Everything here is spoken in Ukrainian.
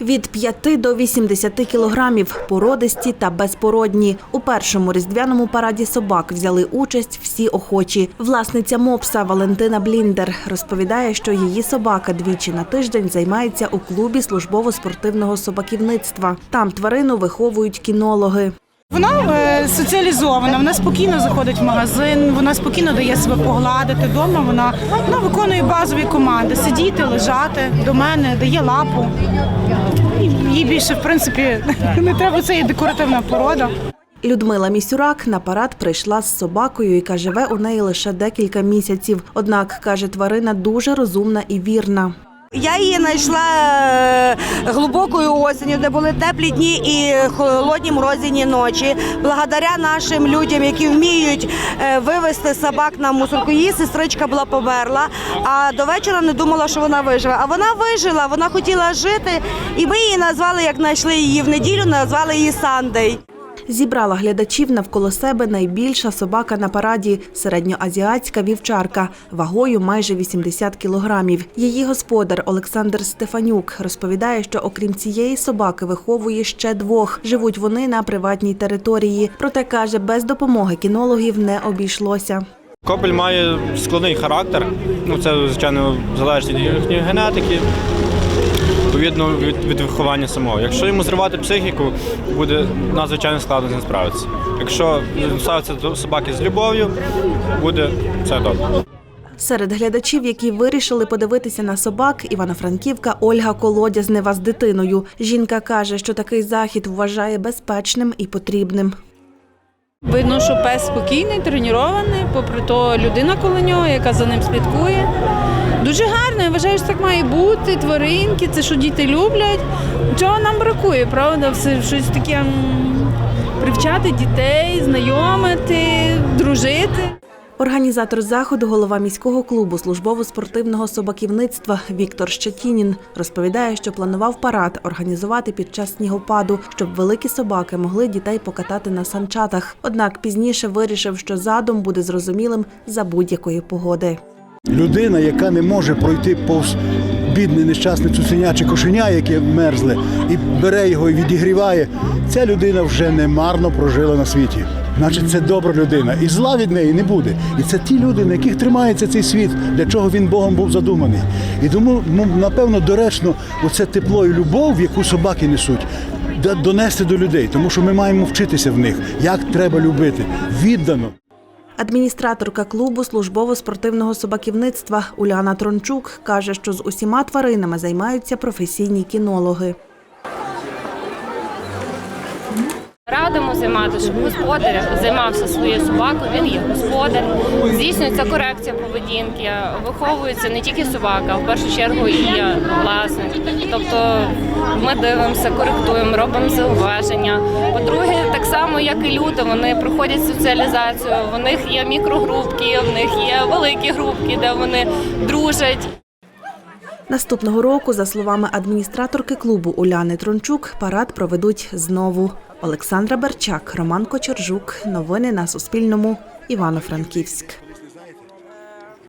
Від 5 до 80 кілограмів породисті та безпородні. У першому різдвяному параді собак взяли участь всі охочі. Власниця мопса Валентина Бліндер розповідає, що її собака двічі на тиждень займається у клубі службово-спортивного собаківництва. Там тварину виховують кінологи. Вона е, соціалізована, вона спокійно заходить в магазин, вона спокійно дає себе погладити вдома. Вона, вона виконує базові команди: сидіти, лежати до мене, дає лапу. Їй більше, в принципі, не треба це є декоративна порода. Людмила Місюрак на парад прийшла з собакою, яка живе у неї лише декілька місяців. Однак каже, тварина дуже розумна і вірна. Я її знайшла е, глибокою осінню, де були теплі дні і холодні морозяні ночі. Благодаря нашим людям, які вміють е, вивезти собак на мусорку. Її сестричка була померла, а до вечора не думала, що вона виживе. А вона вижила, вона хотіла жити, і ми її назвали, як знайшли її в неділю, назвали її Сандей. Зібрала глядачів навколо себе найбільша собака на параді середньоазіатська вівчарка вагою майже 80 кілограмів. Її господар Олександр Стефанюк розповідає, що окрім цієї собаки виховує ще двох. Живуть вони на приватній території. Проте каже, без допомоги кінологів не обійшлося. Копель має складний характер. Ну це звичайно залежить від їхньої генетики, відповідно від, від виховання самого. Якщо йому зривати психіку, буде надзвичайно складно з ним справитися. Якщо ставиться до собаки з любов'ю, буде все добре. Серед глядачів, які вирішили подивитися на собак, Івано-Франківка Ольга Колодязнева з дитиною. Жінка каже, що такий захід вважає безпечним і потрібним. Видно, що пес спокійний, тренований, попри то людина коло нього, яка за ним слідкує. Дуже гарно, так має бути. Тваринки, це що діти люблять. Чого нам бракує, правда? Все щось таке привчати дітей, знайомити, дружити. Організатор заходу, голова міського клубу службово-спортивного собаківництва Віктор Щетінін розповідає, що планував парад організувати під час снігопаду, щоб великі собаки могли дітей покатати на санчатах. Однак пізніше вирішив, що задум буде зрозумілим за будь-якої погоди. Людина, яка не може пройти повз бідне нещасне цуценя чи кошеня, яке мерзле, і бере його і відігріває, ця людина вже не марно прожила на світі. Значить, це добра людина, і зла від неї не буде. І це ті люди, на яких тримається цей світ, для чого він Богом був задуманий. І тому, ну, напевно, доречно оце тепло і любов, яку собаки несуть, донести до людей, тому що ми маємо вчитися в них, як треба любити, віддано. Адміністраторка клубу службово-спортивного собаківництва Уляна Трончук каже, що з усіма тваринами займаються професійні кінологи. Радимо займати, щоб господар займався своєю собакою, він є господар. Здійснюється корекція поведінки, виховується не тільки собака, а в першу чергу і власник. Тобто ми дивимося, коректуємо, робимо зауваження. По-друге, так само, як і люди, вони проходять соціалізацію. В них є мікрогрупки, в них є великі групки, де вони дружать. Наступного року, за словами адміністраторки клубу Уляни Трончук, парад проведуть знову. Олександра Берчак, Роман Кочержук. Новини на Суспільному. Івано-Франківськ.